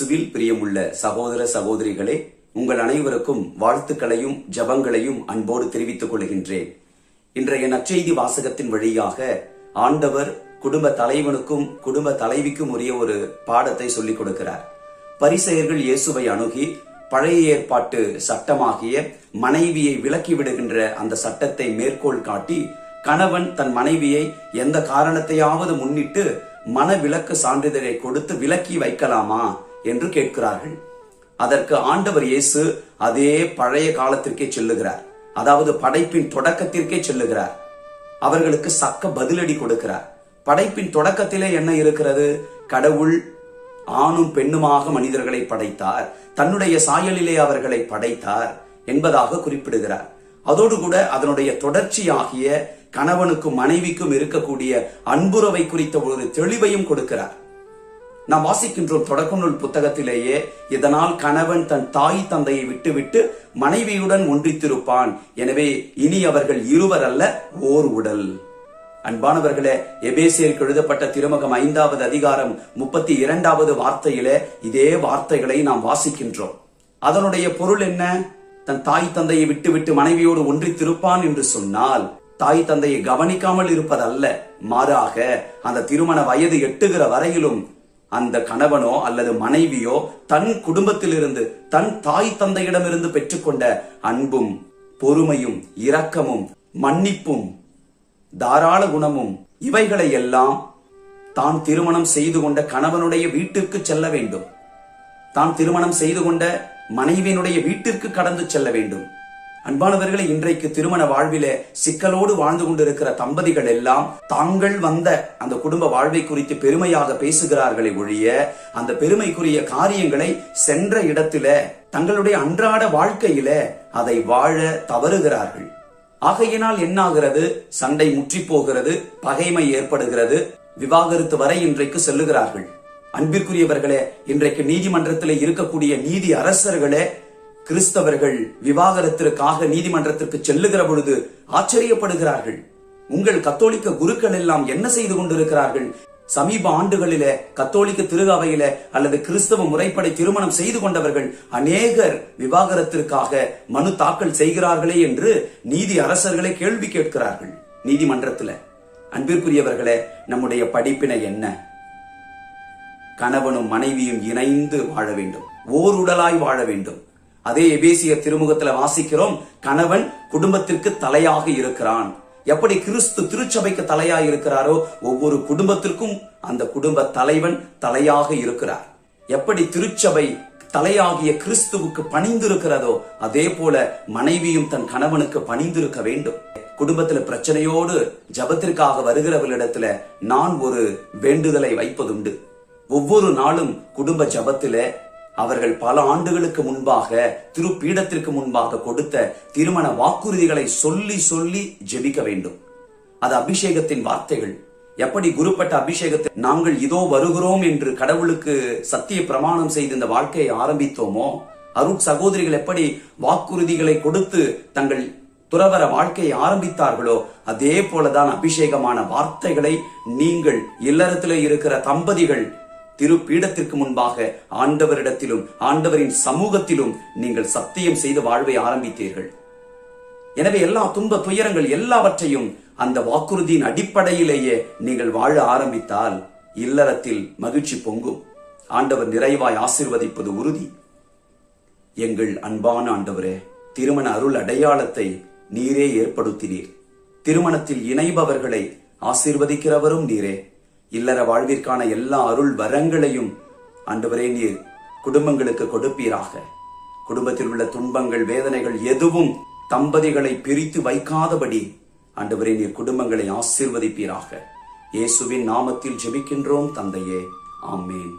இயேசுவில் பிரியமுள்ள சகோதர சகோதரிகளே உங்கள் அனைவருக்கும் வாழ்த்துக்களையும் ஜபங்களையும் அன்போடு தெரிவித்துக் கொள்கின்றேன். இன்றைய நற்செய்தி வாசகத்தின் வழியாக ஆண்டவர் குடும்ப தலைவனுக்கும் குடும்ப தலைவிக்கும் உரிய ஒரு பாடத்தை சொல்லிக் கொடுக்கிறார். பரிசெயர்கள் இயேசுவை அணுகி பழைய ஏற்பாட்டு சட்டமாகிய மனைவியை விலக்கி விடுகின்ற அந்த சட்டத்தை மேற்கோள் காட்டி கணவன் தன் மனைவியை எந்த காரணத்தையாவது முன்னிட்டு மனவிலக்கு சான்றிதழை கொடுத்து விலக்கி வைக்கலாமா? என்று கேட்கிறார்கள். அதற்கு ஆண்டவர் இயேசு அதே பழைய காலத்திற்கே செல்லுகிறார். அதாவது படைப்பின் தொடக்கத்திற்கே செல்லுகிறார். அவர்களுக்கு சக்க பதிலடி கொடுக்கிறார். படைப்பின் தொடக்கத்திலே என்ன இருக்கிறது? கடவுள் ஆணும் பெண்ணுமாக மனிதர்களை படைத்தார். தன்னுடைய சாயலிலே அவர்களை படைத்தார் என்பதாக குறிப்பிடுகிறார். அதோடு கூட அதனுடைய தொடர்ச்சியாகிய கணவனுக்கும் மனைவிக்கும் இருக்கக்கூடிய அன்புறவை குறித்த ஒரு தெளிவையும் கொடுக்கிறார். நாம் வாசிக்கின்றோம் தொடக்க நூல் புத்தகத்திலேயே இதனால் கணவன் தன் தாய் தந்தையை விட்டுவிட்டு மனைவியுடன் ஒன்றித்திருப்பான். எனவே இனி அவர்கள் இருவர் அல்ல ஓர் உடல். அன்பானவர்களே எபேசியருக்கு எழுதப்பட்ட திருமகம் ஐந்தாவது அதிகாரம் முப்பத்தி இரண்டாவது வார்த்தையிலே இதே வார்த்தைகளை நாம் வாசிக்கின்றோம். அதனுடைய பொருள் என்ன? தன் தாய் தந்தையை விட்டுவிட்டு மனைவியோடு ஒன்றித்திருப்பான் என்று சொன்னால் தாய் தந்தையை கவனிக்காமல் இருப்பதல்ல. மாறாக அந்த திருமண வயது எட்டுகிற வரையிலும் அந்த கணவனோ அல்லது மனைவியோ தன் குடும்பத்திலிருந்து தன் தாய் தந்தையிடமிருந்து பெற்றுக்கொண்ட அன்பும் பொறுமையும் இரக்கமும் மன்னிப்பும் தாராள குணமும் இவைகளை எல்லாம் தான் திருமணம் செய்து கொண்ட கணவனுடைய வீட்டிற்கு செல்ல வேண்டும். தான் திருமணம் செய்து கொண்ட மனைவியினுடைய வீட்டிற்கு கடந்து செல்ல வேண்டும். அன்பானவர்களை இன்றைக்கு திருமண வாழ்விலே சிக்கலோடு வாழ்ந்து கொண்டிருக்கிற தம்பதிகள் எல்லாம் தாங்கள் வந்த அந்த குடும்ப வாழ்வை குறித்து பெருமையாக பேசுகிறார்களே ஒழிய அந்த பெருமைக்குரிய காரியங்களை சென்ற இடத்துல தங்களுடைய அன்றாட வாழ்க்கையில அதை வாழ தவறுகிறார்கள். ஆகையினால் என்னாகிறது? சண்டை முற்றி போகிறது பகைமை ஏற்படுகிறது. விவாகரத்து வரை இன்றைக்கு செல்லுகிறார்கள். அன்பிற்குரியவர்களே இன்றைக்கு நீதிமன்றத்தில் இருக்கக்கூடிய நீதி அரசர்களே கிறிஸ்தவர்கள் விவாகரத்திற்காக நீதிமன்றத்திற்கு செல்லுகிற பொழுது ஆச்சரியப்படுகிறார்கள். உங்கள் கத்தோலிக்க குருக்கள் எல்லாம் என்ன செய்து கொண்டிருக்கிறார்கள்? சமீப ஆண்டுகளில கத்தோலிக்க திருகாவையில அல்லது கிறிஸ்தவ முறைப்படி திருமணம் செய்து கொண்டவர்கள் அநேகர் விவாகரத்திற்காக மனு தாக்கல் செய்கிறார்களே என்று நீதி அரசர்களை கேள்வி கேட்கிறார்கள். நீதிமன்றத்தில். அன்பிற்குரியவர்களே நம்முடைய படிப்பினை என்ன? கணவனும் மனைவியும் இணைந்து வாழ வேண்டும். ஓர் உடலாய் வாழ வேண்டும். அதே எபேசிய திருமுகத்துல வாசிக்கிறோம் கணவன் குடும்பத்திற்கு தலையாக இருக்கிறான். எப்படி கிறிஸ்து திருச்சபைக்கு தலையாக இருக்கிறாரோ ஒவ்வொரு குடும்பத்திற்கும் அந்த குடும்ப தலைவன் தலையாக இருக்கிறார். எப்படி திருச்சபை தலையாகிய கிறிஸ்துவுக்கு பணிந்திருக்கிறதோ அதே போல மனைவியும் தன் கணவனுக்கு பணிந்திருக்க வேண்டும். குடும்பத்துல பிரச்சனையோடு ஜபத்திற்காக வருகிறவர்களிடத்துல நான் ஒரு வேண்டுதலை வைப்பதுண்டு. ஒவ்வொரு நாளும் குடும்ப ஜபத்தில அவர்கள் பல ஆண்டுகளுக்கு முன்பாக திருப்பீடத்திற்கு முன்பாக கொடுத்த திருமண வாக்குறுதிகளை சொல்லி சொல்லி ஜெபிக்க வேண்டும். அது அபிஷேகத்தின் வார்த்தைகள். எப்படி குருப்பட்ட அபிஷேகத்தை நாங்கள் இதோ வருகிறோம் என்று கடவுளுக்கு சத்திய பிரமாணம் செய்து இந்த வாழ்க்கையை ஆரம்பித்தோமோ? அருட் சகோதரிகள் எப்படி வாக்குறுதிகளை கொடுத்து தங்கள் துறவர வாழ்க்கையை ஆரம்பித்தார்களோ அதே போலதான் அபிஷேகமான வார்த்தைகளை நீங்கள் இல்லறத்திலே இருக்கிற தம்பதிகள் திருப்பீடத்திற்கு முன்பாக ஆண்டவரிடத்திலும் ஆண்டவரின் சமூகத்திலும் நீங்கள் சத்தியம் செய்து வாழ்வை ஆரம்பித்தீர்கள். எனவே எல்லா துன்ப துயரங்கள் எல்லாவற்றையும் அந்த வாக்குறுதியின் அடிப்படையிலேயே நீங்கள் வாழ ஆரம்பித்தால் இல்லறத்தில் மகிழ்ச்சி பொங்கும். ஆண்டவர் நிறைவாய் ஆசிர்வதிப்பது உறுதி. எங்கள் அன்பான ஆண்டவரே திருமண அருள் அடையாளத்தை நீரே ஏற்படுத்தினீர். திருமணத்தில் இணைபவர்களை ஆசிர்வதிக்கிறவரும் நீரே. இல்லற வாழ்விற்கான எல்லா அருள் வரங்களையும் ஆண்டவரே நீர் குடும்பங்களுக்கு கொடுப்பீராக. குடும்பத்தில் உள்ள துன்பங்கள் வேதனைகள் எதுவும் தம்பதிகளை பிரித்து வைக்காதபடி ஆண்டவரே நீர் குடும்பங்களை ஆசிர்வதிப்பீராக. இயேசுவின் நாமத்தில் ஜெபிக்கின்றோம் தந்தையே. ஆமேன்.